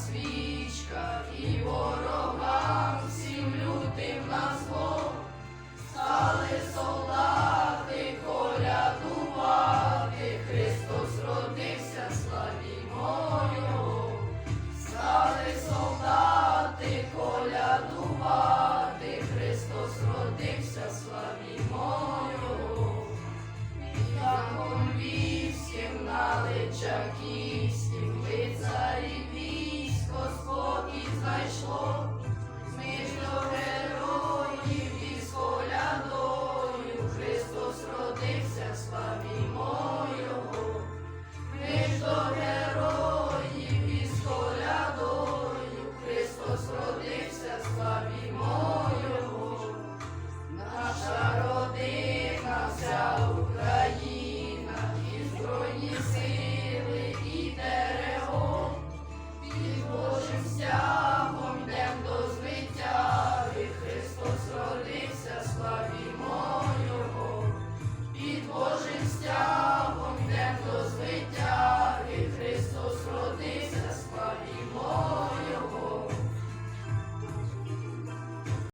свічка і ворогам всім лютим на зло, стали солдати колядувати, Христос родився, славімо Його, стали солдати колядувати, Христос родився, славімо Його, вівським на Личаківським